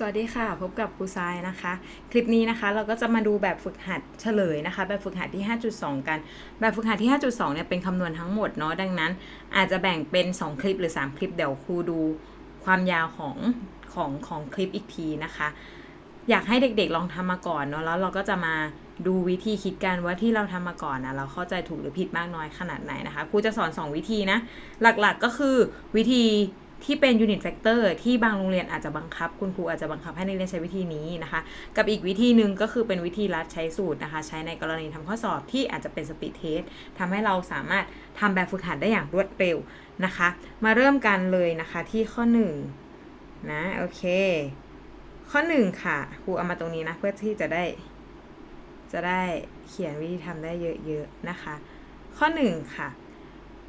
สวัสดีค่ะ พบกับครูทรายนะคะ คลิปนี้นะคะเราก็จะมาดูแบบฝึกหัดเฉลยนะคะ แบบฝึกหัดที่ 5.2 กัน แบบฝึกหัดที่ 5.2 เนี่ยเป็นคำนวณทั้งหมดเนาะดังนั้น อาจจะแบ่งเป็น 2 คลิปหรือ 3 คลิปเดี๋ยวครูดูความยาวของของของคลิปอีกทีนะคะ อยากให้เด็กๆลองทำมาก่อนเนาะแล้วเราก็จะมาดูวิธีคิดกันว่าที่เราทำมาก่อนนะเราเข้าใจถูกหรือผิดมากน้อยขนาดไหนนะคะครูจะสอน 2 วิธีนะหลักๆก็คือวิธี ที่เป็น unit factor ที่บางโรงเรียนอาจจะบังคับ คุณครูอาจจะบังคับให้นักเรียนใช้วิธีนี้นะคะ กับอีกวิธีหนึ่งก็คือเป็นวิธีรัดใช้สูตรนะคะ ใช้ในกรณีทำข้อสอบที่อาจจะเป็น speed test ทำให้เราสามารถทำแบบฝึกหัดได้อย่างรวดเร็วนะคะ มาเริ่มกันเลยนะคะที่ข้อ1นะโอเค ข้อ 1 ค่ะครูเอามาตรงนี้นะเพื่อที่จะได้ จะได้เขียนวิธีทำได้เยอะๆนะคะ ข้อ 1 ค่ะ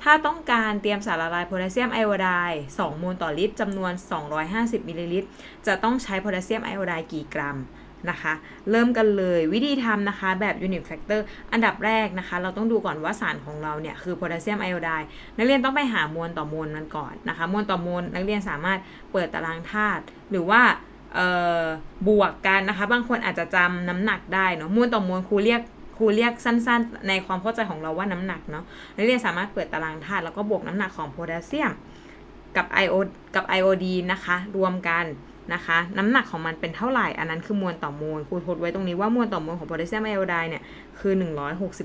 ถ้าต้องการเตรียมสารละลายโพแทสเซียมไอโอไดด์2โมลต่อลิตรจำนวน 250 มิลลิลิตร จะต้องใช้โพแทสเซียมไอโอไดด์กี่กรัมนะคะ เริ่มกันเลยวิธีทำนะคะแบบ unit factor อันดับแรกนะคะ เราต้องดูก่อนว่าสารของเราเนี่ย คือโพแทสเซียมไอโอไดด์นักเรียนต้องไปหามวลต่อมวลมันก่อนนะคะ มวลต่อมวลนักเรียนสามารถเปิดตารางธาตุหรือว่าเอ่อบวกกันนะคะ บางคนอาจจะจำน้ำหนักได้เนาะมวลต่อมวลครูเรียก ครูเรียกสั้นๆ ในความเข้าใจของเราว่าน้ำหนักเนาะนักเรียนสามารถเปิดตารางธาตุแล้วก็บวกน้ำหนักของโพแทสเซียม กับไอโอกับไอโอดีนนะคะ รวมกันนะคะน้ำหนักของมันเป็นเท่าไหร่ อันนั้นคือมวลต่อมวลครูทดไว้ตรงนี้ว่ามวลต่อมวลของโพแทสเซียมไอโอไดเนี่ยคือ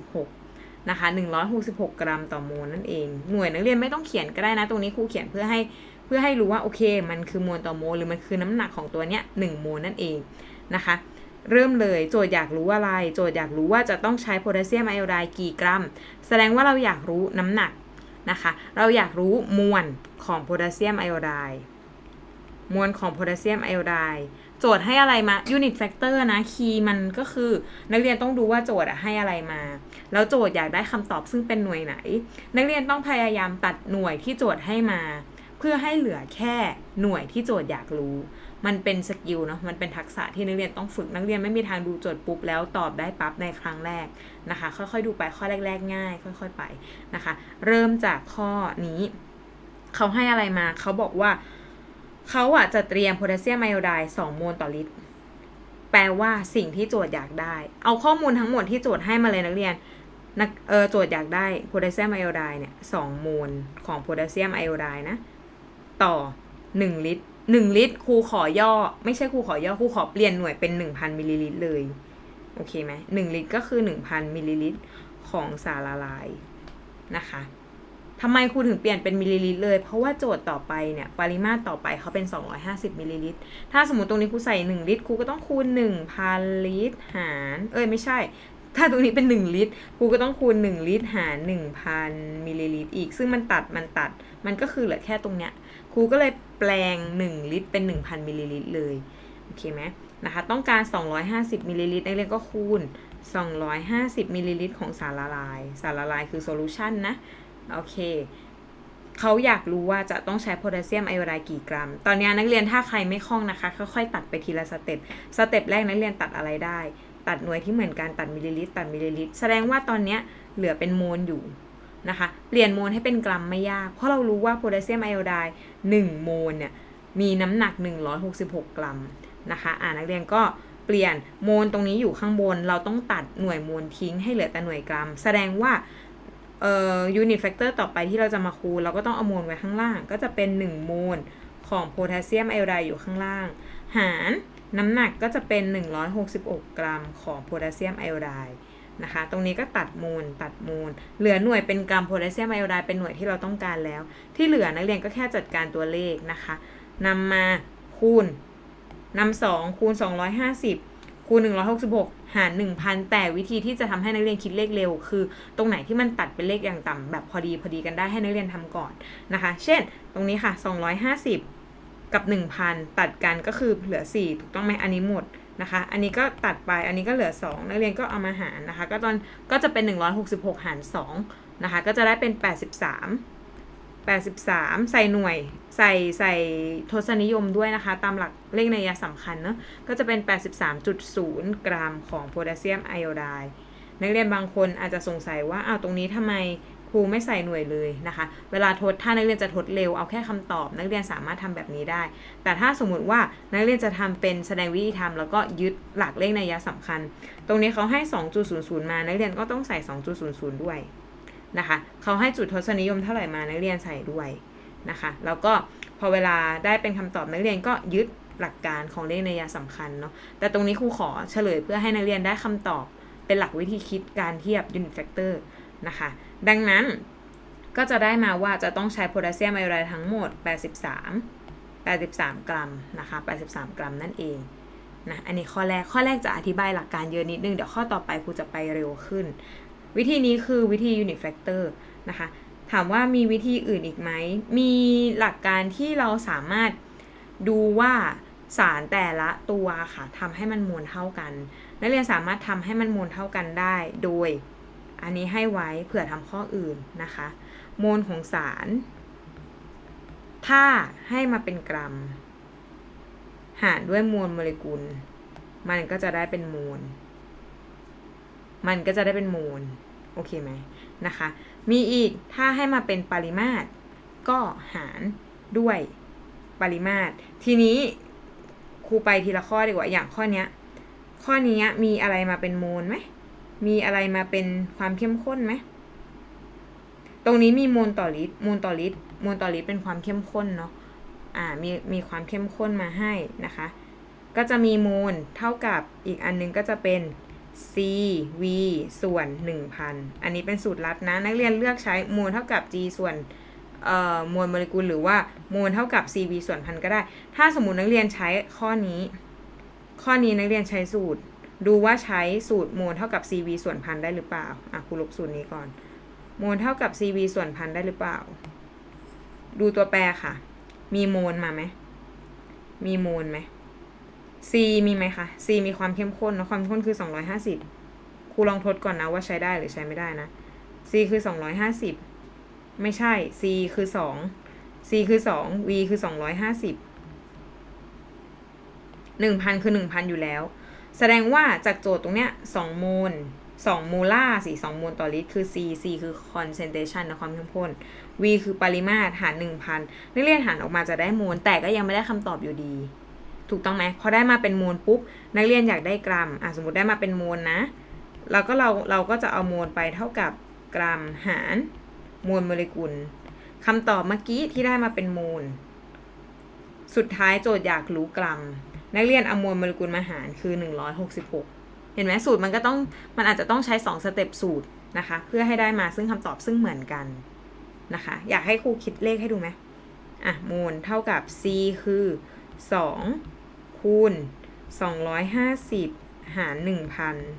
166 นะคะ 166 กรัมต่อโมลนั่นเอง หน่วยนักเรียนไม่ต้องเขียนก็ได้นะ ตรงนี้ครูเขียนเพื่อให้เพื่อให้รู้ว่าโอเค มันคือมวลต่อโมลหรือมันคือน้ำหนักของตัวเนี้ย1โมลนั่นเองนะคะ เริ่มเลย โจทย์อยากรู้อะไร โจทย์อยากรู้ว่าจะต้องใช้โพแทสเซียมไอโอไดน์กี่กรัม แสดงว่าเราอยากรู้น้ำหนักนะคะ เราอยากรู้มวลของโพแทสเซียมไอโอไดน์มวลของโพแทสเซียมไอโอไดน์โจทย์ให้อะไรมา unit factor นะคีย์มันก็คือนักเรียนต้องดูว่าโจทย์อะให้อะไรมา แล้วโจทย์อยากได้คำตอบซึ่งเป็นหน่วยไหน นักเรียนต้องพยายามตัดหน่วยที่โจทย์ให้มา เพื่อให้เหลือแค่หน่วยที่โจทย์อยากรู้ มันเป็นสกิลเนาะมันเป็นทักษะที่นักเรียนต้องฝึกนักเรียนไม่มีทางดูโจทย์ปุ๊บแล้วตอบได้ปั๊บในครั้งแรกนะคะ ค่อยๆดูไปข้อแรก ๆ ง่าย ค่อย ๆไปนะคะ เริ่มจากข้อนี้เขาให้อะไรมาเขาบอกว่าเขาอะจะเตรียมโพแทสเซียมไอโอไดด์2โมลต่อลิตร แปลว่าสิ่งที่โจทย์อยากได้ เอาข้อมูลทั้งหมดที่โจทย์ให้มาเลยนักเรียนนักเออโจทย์อยากได้โพแทสเซียมไอโอไดด์เนี่ยสองโมลของโพแทสเซียมไอโอไดด์นะ ต่อ 1 ลิตร 1ลิตรครูขอย่อ ไม่ใช่ครูขอย่อครูขอเปลี่ยนหน่วยเป็น1,000มิลลิลิตรเลย โอเคไหม1ลิตรก็คือ1,000มิลลิลิตรของสารละลายนะคะทำไมครูถึงเปลี่ยนเป็นมิลลิลิตรเลย เพราะว่าโจทย์ต่อไปเนี่ยปริมาตรต่อไปเขาเป็น 250มิลลิลิตร ถ้าสมมติตรงนี้ครูใส่ 1 ลิตรครูก็ต้องคูณ 1,000 ลิตร หาร เอ้ยไม่ใช่ ถ้าตรงนี้เป็น 1 ลิตรครูก็ต้องคูณ 1 ลิตรหาร 1,000มิลลิลิตรอีก ซึ่งมันตัดมันตัด มันก็คือเหลือแค่ตรงเนี้ย ครูก็เลยแปลง 1 ลิตรเป็น 1,000มิลลิลิตรเลยโอเคไหมนะคะต้องการ 250มิลลิลิตรนักเรียนก็คูณ 250มิลลิลิตรของสารละลาย สารละลายคือโซลูชันนะโอเคเขาอยากรู้ว่าจะต้องใช้โพแทสเซียมไอโอไดด์กี่กรัม ตอนนี้นักเรียนถ้าใครไม่คล่องนะคะค่อยๆตัดไปทีละสเต็ป สเต็ปแรกนักเรียนตัดอะไรได้ ตัดหน่วยที่เหมือนกันตัดมิลลิลิตรตัดมิลลิลิตร แสดงว่าตอนนี้เหลือเป็นโมลอยู่ นะคะ เปลี่ยนโมลให้เป็นกรัมไม่ยาก เพราะเรารู้ว่าโพแทสเซียมไอโอไดด์1โมลเนี่ยมีน้ำหนัก 166 กรัมนะคะ อ่านักเรียนก็เปลี่ยนโมลตรงนี้อยู่ข้างบน เราต้องตัดหน่วยโมลทิ้งให้เหลือแต่หน่วยกรัม แสดงว่าเอ่อ unit factor ต่อไปที่เราจะมาคูณเราก็ต้องเอาโมลไว้ข้างล่าง ก็จะเป็น 1 โมลของโพแทสเซียมไอโอไดด์อยู่ข้างล่าง หารน้ำหนักก็จะเป็น 166 กรัมของโพแทสเซียมไอโอไดด์ นะคะ ตรงนี้ก็ตัดโมลตัดโมลเหลือหน่วยเป็นกรัมโพแทสเซียมไอโอไดเป็นหน่วยที่เราต้องการแล้ว ที่เหลือนักเรียนก็แค่จัดการตัวเลขนะคะนำมาคูณนำสองคูณ 250 คูณ 166 หาร 1,000 แต่วิธีที่จะทำให้นักเรียนคิดเลขเร็ว คือ ตรงไหนที่มันตัดเป็นเลขอย่างต่ำแบบพอดีพอดีกันได้ให้นักเรียนทำก่อนนะคะ เช่น ตรงนี้ค่ะ 250 กับ 1,000 ตัดกันก็คือเหลือ 4 ถูกต้องไหมอันนี้หมด นะคะ อันนี้ก็ตัดไป อันนี้ก็เหลือ 2 นักเรียนก็เอามาหารนะคะ ก็ตอนก็จะเป็น 166 หาร2นะคะ ก็จะได้เป็น 83 83 ใส่หน่วย ใส่ใส่ทศนิยมด้วยนะคะ ตามหลักเลขในยะสำคัญเนอะก็จะเป็น 83.0 กรัมของโพแทสเซียมไอโอไดด์นักเรียนบางคนอาจจะสงสัยว่าอ้าวตรงนี้ทำไม รูไม่ใส่หน่วยเลยนะคะ เวลาทดถ้านักเรียนจะทดเร็วเอาแค่คำตอบ นักเรียนสามารถทำแบบนี้ได้ แต่ถ้าสมมุติว่านักเรียนจะทำเป็นแสดงวิธีทำแล้วก็ยึดหลักเลขนัยยะสำคัญ ตรงนี้เขาให้ 2.00 มานักเรียนก็ต้องใส่ 2.00 ด้วยนะคะเขาให้จุดทศนิยมเท่าไหร่มานักเรียนใส่ด้วยนะคะแล้วก็พอเวลาได้เป็นคำตอบนักเรียนก็ยึดหลักการของเลขนัยยะสำคัญเนาะแต่ตรงนี้ครูขอเฉลยเพื่อให้นักเรียนได้คำตอบเป็นหลักวิธีคิดการเทียบ unit factor นะคะ ดังนั้นก็จะได้มาว่าจะต้องใช้โพแทสเซียมไอโอไดด์ทั้งหมด 83 83 กรัมนะคะ 83 กรัมนั่นเองนะอันนี้ข้อแรกข้อแรกจะอธิบายหลักการเยอะนิดนึง เดี๋ยวข้อต่อไปครูจะไปเร็วขึ้น วิธีนี้คือวิธี unit factor นะคะ ถามว่ามีวิธีอื่นอีกไหม มีหลักการที่เราสามารถดูว่าสารแต่ละตัวค่ะทำให้มันมวลเท่ากัน นักเรียนสามารถทำให้มันมวลเท่ากันได้โดย อันนี้ให้ไว้เผื่อทำข้ออื่นนะคะ โมลของสาร ถ้าให้มาเป็นกรัม หารด้วยมวลโมเลกุล มันก็จะได้เป็นมวลมันก็จะได้เป็นมวลโอเคไหมนะคะ มีอีก ถ้าให้มาเป็นปริมาตร ก็หารด้วยปริมาตร ทีนี้ครูไปทีละข้อดีกว่า อย่างข้อเนี้ย ข้อนี้มีอะไรมาเป็นโมลไหม มีอะไรมาเป็นความเข้มข้นไหม ตรงนี้มีโมลต่อลิตรโมลต่อลิตรโมลต่อลิตรเป็นความเข้มข้นเนาะ อ่า มีมีความเข้มข้นมาให้นะคะ ก็จะมีโมลเท่ากับอีกอันนึงก็จะเป็น c v ส่วน 1,000 อันนี้เป็นสูตรลัดนะ นักเรียนเลือกใช้โมลเท่ากับ g ส่วนเอ่อมวลโมเลกุลหรือว่าโมลเท่ากับ cv ส่วนพันก็ได้ ถ้าสมมุตินักเรียนใช้ข้อนี้ ข้อนี้นักเรียนใช้สูตร ดูว่าใช้สูตรโมลเท่ากับ cv ส่วนพันได้หรือเปล่า อะครูลบสูตรนี้ก่อน โมลเท่ากับ cv ส่วนพันได้หรือเปล่า ดูตัวแปรค่ะ มีโมลมาไหม มีโมลไหม C มีไหมคะ C มีความเข้มข้นนะความเข้มข้นคือ 250ครูลองทดก่อนนะว่าใช้ได้หรือใช้ไม่ได้นะ C คือ 250 ไม่ใช่ C คือ 2 C คือ 2 V คือ 250 1,000 คือ 1,000 อยู่แล้ว แสดงว่าจากโจทย์ตรงเนี้ย2โมล2โมลาร์สิ2โมลต่อลิตรคือ C C คือ concentration นะความเข้มข้น V คือปริมาตรหาร1,000นักเรียนหารออกมาจะได้โมลแต่ก็ยังไม่ได้คำตอบอยู่ดี ถูกต้องไหมพอได้มาเป็นโมลปุ๊บ นักเรียนอยากได้กรัมอะสมมติได้มาเป็นโมลนะแล้วก็เราเราก็จะเอาโมลไปเท่ากับกรัมหารมวลโมเลกุลคำตอบเมื่อกี้ที่ได้มาเป็นโมล สุดท้ายโจทย์อยากรู้กรัม นักเรียนเอามวลโมเลกุลมาหารคือ 166 เห็นไหมสูตรมันก็ต้องมันอาจจะต้องใช้ 2 สเต็ปสูตรนะคะ เพื่อให้ได้มาซึ่งคำตอบซึ่งเหมือนกันนะคะ อยากให้ครูคิดเลขให้ดูไหมอะโมลเท่ากับ C คือ 2 คูณ 250 หาร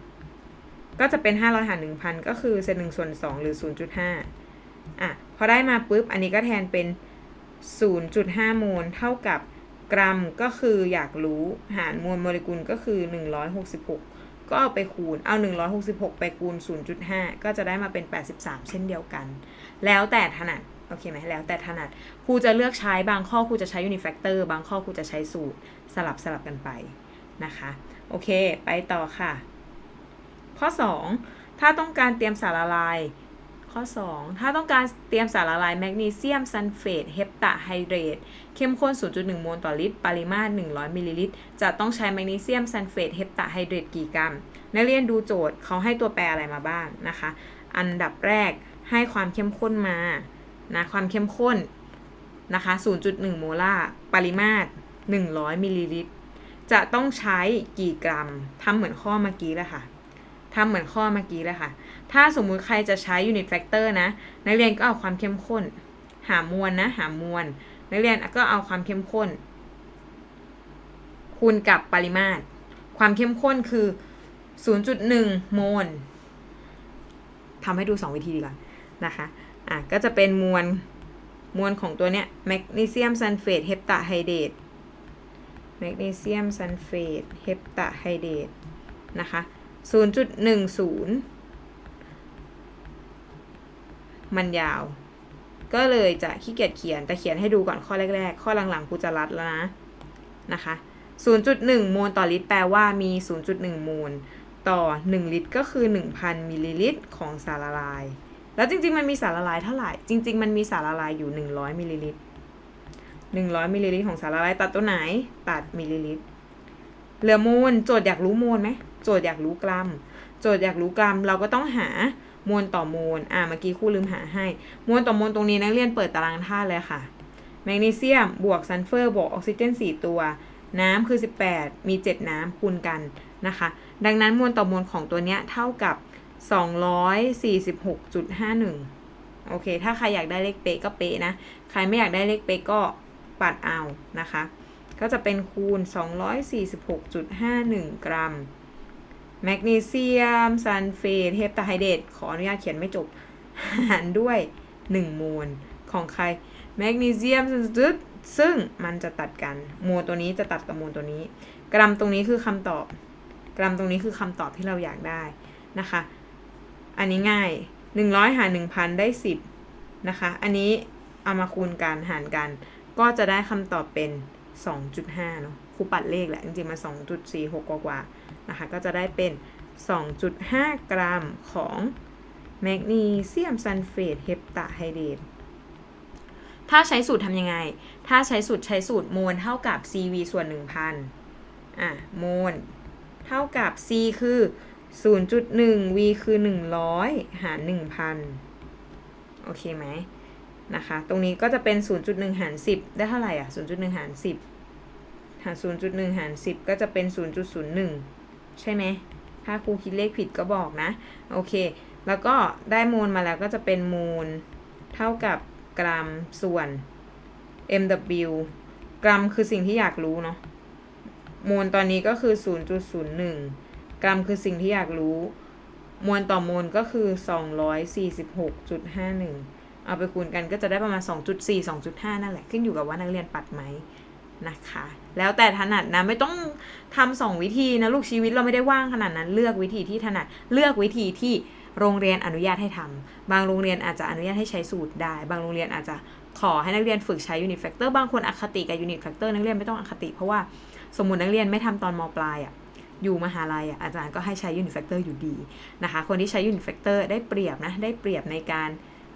1,000 ก็จะเป็น 500 หาร 1,000 ก็คือเศษ1ส่วน 2 หรือ 0.5 อะ พอได้มาปุ๊บ อันนี้ก็แทนเป็น 0.5 โมลเท่ากับ กรัมก็คืออยากรู้หารมวลโมเลกุลก็คือ 166 ก็เอาไปคูณเอา 166 ไปคูณ 0.5 ก็จะได้มาเป็น 83 เช่นเดียวกัน แล้วแต่ถนัดโอเคไหมแล้วแต่ถนัดครูจะเลือกใช้บางข้อครูจะใช้ unit factor บางข้อครูจะใช้สูตรสลับสลับกันไปนะคะ โอเค ไปต่อค่ะ ข้อ 2 ถ้าต้องการเตรียมสารละลาย ข้อ 2 ถ้าต้องการเตรียมสารละลายแมกนีเซียมซัลเฟตเฮปตาไฮเดรตเข้มข้น 0.1 โมลต่อลิตร ปริมาตร 100 มิลลิลิตร จะต้องใช้แมกนีเซียมซัลเฟตเฮปตาไฮเดรตกี่กรัม นักเรียนดูโจทย์เขาให้ตัวแปรอะไรมาบ้างนะคะ อันดับแรกให้ความเข้มข้นมานะความเข้มข้นนะคะ 0.1 โมลาร์ปริมาตร 100 มิลลิลิตร จะต้องใช้กี่กรัมทำเหมือนข้อเมื่อกี้เลยค่ะ ทำเหมือนข้อเมื่อกี้เลยค่ะ ถ้าสมมุติใครจะใช้ unit factor นะ นักเรียนก็เอาความเข้มข้น หามวลนะ หามวล นักเรียนก็เอาความเข้มข้น คูณกับปริมาตร ความเข้มข้นคือ 0.1 โมลทำให้ดู 2 วิธีดีกว่านะคะ อะ ก็จะเป็นมวล มวลของตัวเนี้ยแมกนีเซียมซัลเฟตเฮปตาไฮเดรตแมกนีเซียมซัลเฟตเฮปตาไฮเดรตนะคะ 0.10มันยาว ก็เลยจะขี้เกียจเขียน แต่เขียนให้ดูก่อนข้อแรก ๆ ข้อหลังๆกูจะรัดแล้วนะ นะคะ 0.1 โมลต่อลิตรแปลว่ามี 0.1 โมลต่อ 1 ลิตรก็คือ 1,000 มิลลิลิตรของสารละลาย แล้วจริงๆ มันมีสารละลายเท่าไหร่ จริง ๆ มันมีสารละลายอยู่ 100 มิลลิลิตร 100 มิลลิลิตรของสารละลายตัดตัวไหน ตัดมิลลิลิตร เหลือโมล โจทย์อยากรู้โมลไหม โจทย์อยากรู้กรัม โจทย์อยากรู้กรัม เราก็ต้องหามวลต่อโมลอ่าเมื่อกี้ครูลืมหาให้ มวลต่อโมลตรงนี้นักเรียนเปิดตารางธาตุเลยค่ะ แมกนีเซียม บวกซัลเฟอร์ บวกออกซิเจน 4 ตัว น้ำคือ 18 มี 7 น้ำคูณกันนะคะ ดังนั้นมวลต่อมวลของตัวเนี้ยเท่ากับ 246.51 โอเค ถ้าใครอยากได้เลขเป๊ะก็เป๊ะนะ ใครไม่อยากได้เลขเป๊ะก็ปัดเอานะคะ ก็จะเป็นคูณ 246.51 กรัม แมกนีเซียมซัลเฟตเฮปตาไฮเดรตขออนุญาตเขียนไม่จบ หารด้วย1โมลของใครแมกนีเซียมซึ่งซึ่งมันจะตัดกันโมลตัวนี้จะตัดกับโมลตัวนี้ กรัมตรงนี้คือคำตอบ กรัมตรงนี้คือคำตอบที่เราอยากได้นะคะ อันนี้ง่าย 100 หาร 1,000 ได้ 10 นะคะ อันนี้เอามาคูณกันหารกัน ก็จะได้คำตอบเป็น 2.5 เนอะ ครูปัดเลขแหละ จริงๆมา2.46 กว่าๆนะคะ ก็จะได้เป็น 2.5 กรัมของแมกนีเซียมซัลเฟตเฮปตาไฮเดรตถ้าใช้สูตรทำยังไง ถ้าใช้สูตรใช้สูตรโมลเท่ากับ CV ส่วน 1,000 อะโมลเท่ากับ C คือ 0.1 V คือ 100 หาร 1,000 โอเคไหมนะคะ ตรงนี้ก็จะเป็น 0.1 หาร 10 ได้เท่าไหร่อะ 0.1 หาร 10 หาร0.1 หาร 10 ก็จะเป็น 0.01 ใช่ไหม ถ้าครูคิดเลขผิดก็บอกนะ โอเค แล้วก็ได้โมลมาแล้วก็จะเป็นโมลเท่ากับกรัมส่วน mw กรัมคือสิ่งที่อยากรู้เนาะโมลตอนนี้ก็คือ 0.01 กรัมคือสิ่งที่อยากรู้ มวลต่อโมลก็คือ 246.51 เอาไปคูณกันก็จะได้ประมาณ 2.4 2.5 นั่นแหละ ขึ้นอยู่กับว่านักเรียนปัดไหม นะคะ แล้วแต่ถนัดนะไม่ต้องทำสองวิธีนะลูกชีวิตเราไม่ได้ว่างขนาดนั้น เลือกวิธีที่ถนัดเลือกวิธีที่โรงเรียนอนุญาตให้ทำบางโรงเรียนอาจจะอนุญาตให้ใช้สูตรได้ บางโรงเรียนอาจจะขอให้นักเรียนฝึกใช้ unit factor บางคนอคติกับ unit factor นักเรียนไม่ต้องอคติเพราะว่าสมมตินักเรียนไม่ทำตอนมปลายอะอยู่มหาลัยอะอาจารย์ก็ให้ใช้ unit factor อร์อยู่ดีนะคะคนที่ใช้ unit factor ได้เปรียบนะได้เปรียบในการ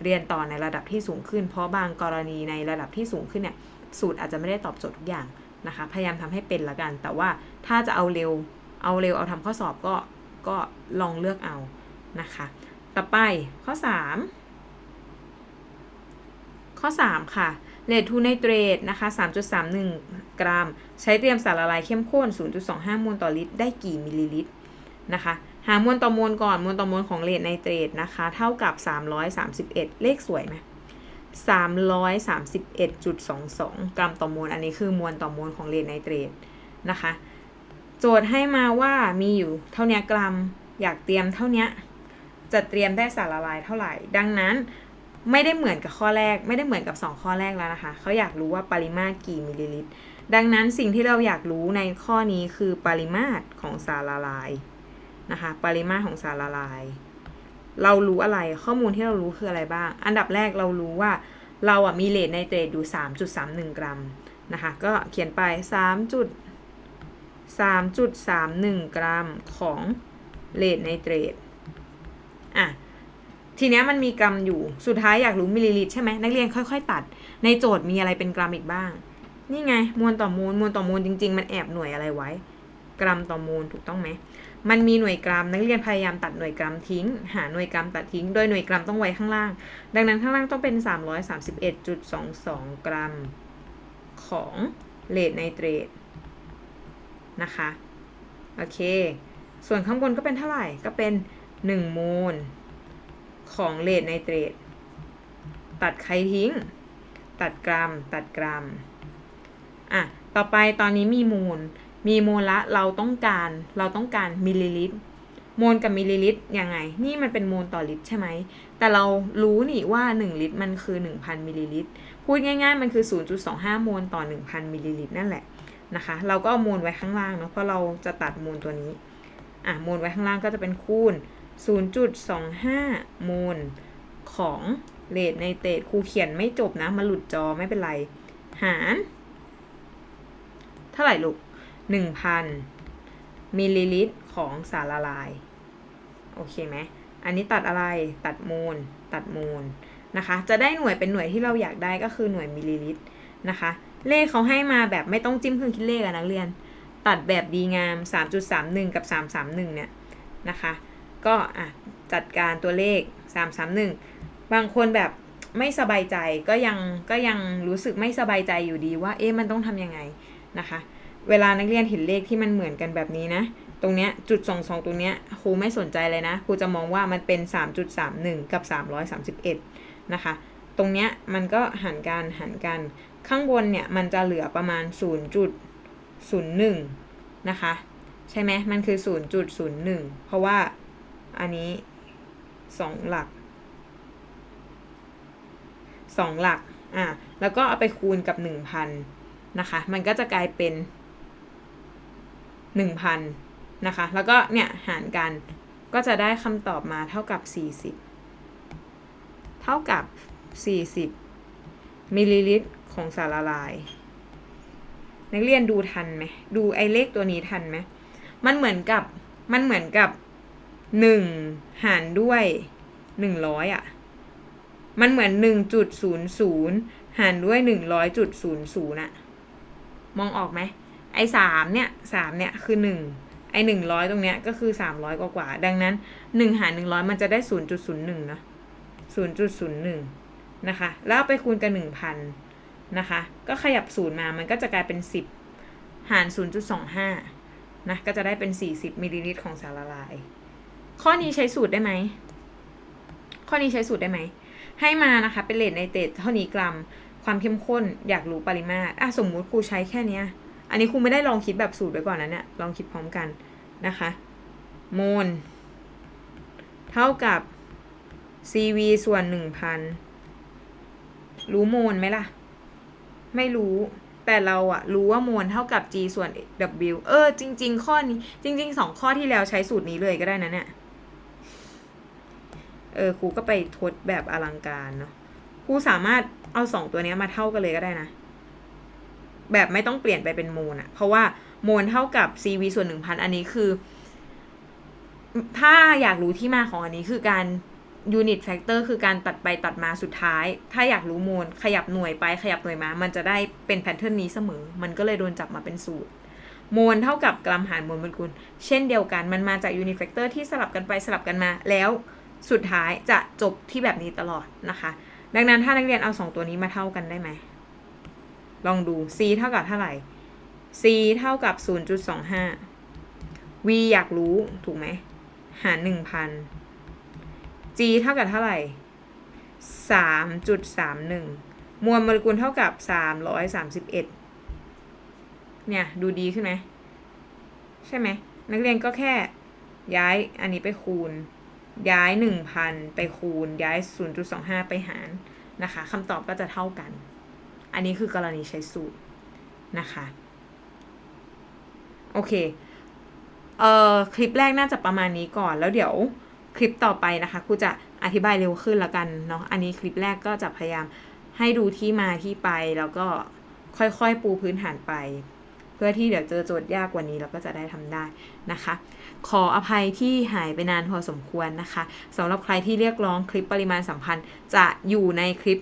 เรียนต่อในระดับที่สูงขึ้น เพราะบางกรณีในระดับที่สูงขึ้นเนี่ย สูตรอาจจะไม่ได้ตอบโจทย์ทุกอย่างนะคะ พยายามทำให้เป็นละกัน แต่ว่าถ้าจะเอาเร็ว เอาเร็ว เอาทำข้อสอบก็ ก็ลองเลือกเอา นะคะ ต่อไปข้อ 3 ข้อ 3 ค่ะเลทูไนเตรตนะคะ 3.31 กรัม ใช้เตรียมสารละลายเข้มข้น 0.25 มวลต่อลิตร ได้กี่มิลลิลิตรนะคะ หามวลต่อมวลก่อน มวลต่อมวลของเลทไนเตรตนะคะ เท่ากับ 331 เลขสวยไหม 331.22 กรัมต่อมวล อันนี้คือมวลต่อมวลของเลทไนเตรตนะคะ โจทย์ให้มาว่ามีอยู่เท่านี้กรัม อยากเตรียมเท่านี้จะเตรียมได้สารละลายเท่าไหร่ ดังนั้นไม่ได้เหมือนกับข้อแรก ไม่ได้เหมือนกับ 2 ข้อแรกแล้วนะคะ เขาอยากรู้ว่าปริมาตรกี่มิลลิลิตร ดังนั้นสิ่งที่เราอยากรู้ในข้อนี้คือปริมาตรของสารละลายนะคะ ปริมาตรของสารละลาย เรารู้อะไรข้อมูลที่เรารู้คืออะไรบ้าง อันดับแรกเรารู้ว่าเราอะมีเลทไนเตรตอยู่ 3.31 กรัมนะคะก็เขียนไป 3.3.31 กรัมของเลทไนเตรตอะทีเนี้ยมันมีกรัมอยู่สุดท้ายอยากรู้มิลลิลิตรใช่ไหมนักเรียนค่อย ๆ ตัด ในโจทย์มีอะไรเป็นกรัมอีกบ้าง นี่ไงมวลต่อมวลมวลต่อมวลจริง ๆ มันแอบหน่วยอะไรไว้ กรัมต่อมวลถูกต้องไหม มันมีหน่วยกรัมนักเรียนพยายามตัดหน่วยกรัมทิ้ง หาหน่วยกรัมตัดทิ้ง โดยหน่วยกรัมต้องไว้ข้างล่าง ดังนั้นข้างล่างต้องเป็น 331.22 กรัม ของเลทไนเตรตนะคะโอเค ส่วนข้างบนก็เป็นเท่าไหร่ก็เป็น1โมลของเลดไนเตรตตัดใครทิ้ง ตัดกรัม ตัดกรัมอะต่อไปตอนนี้มีโมล มีโมลละเราต้องการเราต้องการมิลลิลิตรโมลกับมิลลิลิตรยังไง นี่มันเป็นโมลต่อลิตรใช่ไหม แต่เรารู้นี่ว่า 1 ลิตรมันคือ 1,000มิลลิลิตรพูดง่ายๆ มันคือ 0.25 โมลต่อ 1,000มิลลิลิตรนั่นแหละนะคะ เราก็เอาโมลไว้ข้างล่างเนาะเพราะเราจะตัดโมลตัวนี้อะโมลไว้ข้างล่างก็จะเป็นคูณ 0.25 โมลของเลดไนเตรตครูเขียนไม่จบนะมาหลุดจอไม่เป็นไร หาร เท่าไหร่ลูก 1,000 มิลลิลิตรของสารละลาย โอเคไหม อันนี้ตัดอะไร ตัดโมลตัดโมลนะคะ จะได้หน่วยเป็นหน่วยที่เราอยากได้ก็คือหน่วยมิลลิลิตรนะคะ เลขเขาให้มาแบบไม่ต้องจิ้มเครื่องคิดเลขอะนักเรียน ตัดแบบดีงาม 3.31 กับ 331 เนี่ยนะคะ ก็อะจัดการตัวเลข 331 บางคนแบบไม่สบายใจก็ยังก็ยังรู้สึกไม่สบายใจอยู่ดีว่าเอ๊ะมันต้องทำยังไงนะคะ เวลานักเรียนเห็นเลขที่มันเหมือนกันแบบนี้นะ ตรงเนี้ยจุดสองสองตรงเนี้ยครูไม่สนใจเลยนะ ครูจะมองว่ามันเป็น 3.31 กับ 331 นะคะ ตรงเนี้ยมันก็หันกันหันกัน ข้างบนเนี่ยมันจะเหลือประมาณ 0.01 นะคะ ใช่ไหมมันคือ 0.01 เพราะว่าอันนี้ 2 หลัก 2 หลัก อะ แล้วก็เอาไปคูณกับ 1,000 นะคะ มันก็จะกลายเป็น 1,000นะคะ แล้วก็เนี่ยหารกันก็จะได้คำตอบมาเท่ากับ 40 เท่ากับ 40 มิลลิลิตรของสารละลาย นักเรียนดูทันไหม ดูไอ้เลขตัวนี้ทันไหม มันเหมือนกับ มันเหมือนกับหนึ่งหารด้วยหนึ่งร้อยอะ มันเหมือนหนึ่งจุดศูนย์ศูนย์หารด้วยหนึ่งร้อยจุดศูนย์ศูนย์อะมองออกไหม ไอ้สามเนี่ยสามเนี่ยคือหนึ่งไอ้หนึ่งร้อยตรงเนี้ยก็คือสามร้อยกว่าดังนั้นหนึ่งหารหนึ่งร้อยมันจะได้ศูนย์จุดศูนย์หนึ่งเนาะศูนย์จุดศูนย์หนึ่งนะคะ แล้วไปคูณกับหนึ่งพันนะคะ ก็ขยับศูนย์มามันก็จะกลายเป็นสิบหารศูนย์จุดสองห้านะก็จะได้เป็นสี่สิบมิลลิลิตรของสารละลาย ข้อนี้ใช้สูตรได้ไหมข้อนี้ใช้สูตรได้ไหม ให้มานะคะเป็นเลทในเตจเท่านี้กรัม ความเข้มข้นอยากรู้ปริมาตรอะสมมุติครูใช้แค่เนี้ย อันนี้ครูไม่ได้ลองคิดแบบสูตรไว้ก่อนนะเนี่ย ลองคิดพร้อมกันนะคะโมลเท่ากับ CV ส่วนหนึ่งพันรู้โมลไหมล่ะ ไม่รู้ แต่เราอะรู้ว่าโมลเท่ากับ G ส่วน W เออ จริง ๆ ข้อนี้ จริงๆสองข้อที่แล้วใช้สูตรนี้เลยก็ได้นะเนี่ย เออ ครูก็ไปทดแบบอลังการเนาะ ครูสามารถเอาสองตัวนี้มาเท่ากันเลยก็ได้นะ แบบไม่ต้องเปลี่ยนไปเป็นโมลอะเพราะว่าโมลเท่ากับ CV ส่วนหนึ่งพันอันนี้คือ ถ้าอยากรู้ที่มาของอันนี้คือการ unit factor คือการตัดไปตัดมาสุดท้าย ถ้าอยากรู้โมลขยับหน่วยไปขยับหน่วยมา มันจะได้เป็นแพทเทิร์นนี้เสมอ มันก็เลยโดนจับมาเป็นสูตรโมลเท่ากับกรัมหารมวลโมเลกุล เช่นเดียวกันมันมาจาก unit factor ที่สลับกันไปสลับกันมา แล้วสุดท้ายจะจบที่แบบนี้ตลอดนะคะ ดังนั้นถ้านักเรียนเอาสองตัวนี้มาเท่ากันได้ไหม ลองดู c เท่ากับเท่าไหร่ c เท่ากับ 0.25 v อยากรู้ถูกไหม หาร 1,000 g เท่ากับเท่าไหร่ 3.31 มวลโมเลกุลเท่ากับ 331 เนี่ย ดูดีขึ้นไหม ใช่ไหม นักเรียนก็แค่ย้ายอันนี้ไปคูณ ย้าย 1,000 ไปคูณ ย้าย 0.25 ไปหารนะคะคำตอบก็จะเท่ากัน อันนี้คือกรณีใช้สูตรนะคะ โอเค เอ่อ คลิปแรกน่าจะประมาณนี้ก่อน แล้วเดี๋ยวคลิปต่อไปนะคะครูจะอธิบายเร็วขึ้นละกันเนาะ อันนี้คลิปแรกก็จะพยายามให้ดูที่มาที่ไป แล้วก็ค่อยๆปูพื้นฐานไป เพื่อที่เดี๋ยวเจอโจทย์ยากกว่านี้เราก็จะได้ทำได้นะคะ ขออภัยที่หายไปนานพอสมควรนะคะสำหรับใครที่เรียกร้องคลิปปริมาณสัมพันธ์จะอยู่ในคลิป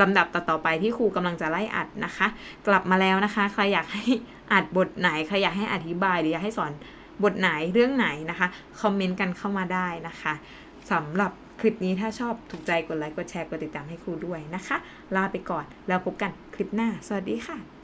ลำดับต่อๆไปที่ครูกำลังจะไล่อัดนะคะ กลับมาแล้วนะคะ ใครอยากให้อัดบทไหน ใครอยากให้อธิบายหรืออยากให้สอนบทไหนเรื่องไหนนะคะ คอมเมนต์กันเข้ามาได้นะคะสำหรับคลิปนี้ถ้าชอบถูกใจกดไลค์กดแชร์กดติดตามให้ครูด้วยนะคะ ลาไปก่อนแล้วพบกันคลิปหน้า สวัสดีค่ะ